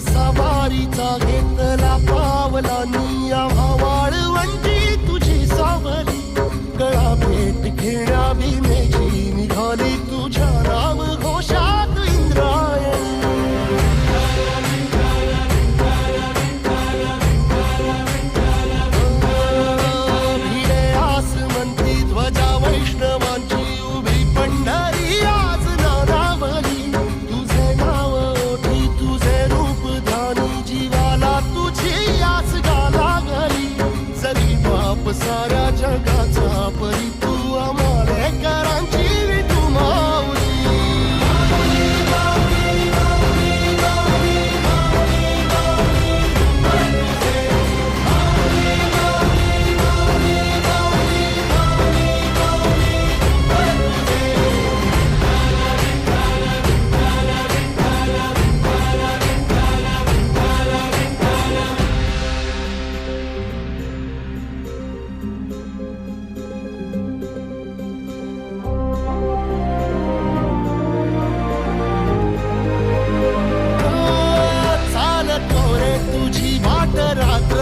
सवारीचा घेतला पावला para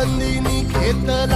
తల్లి నీకే తల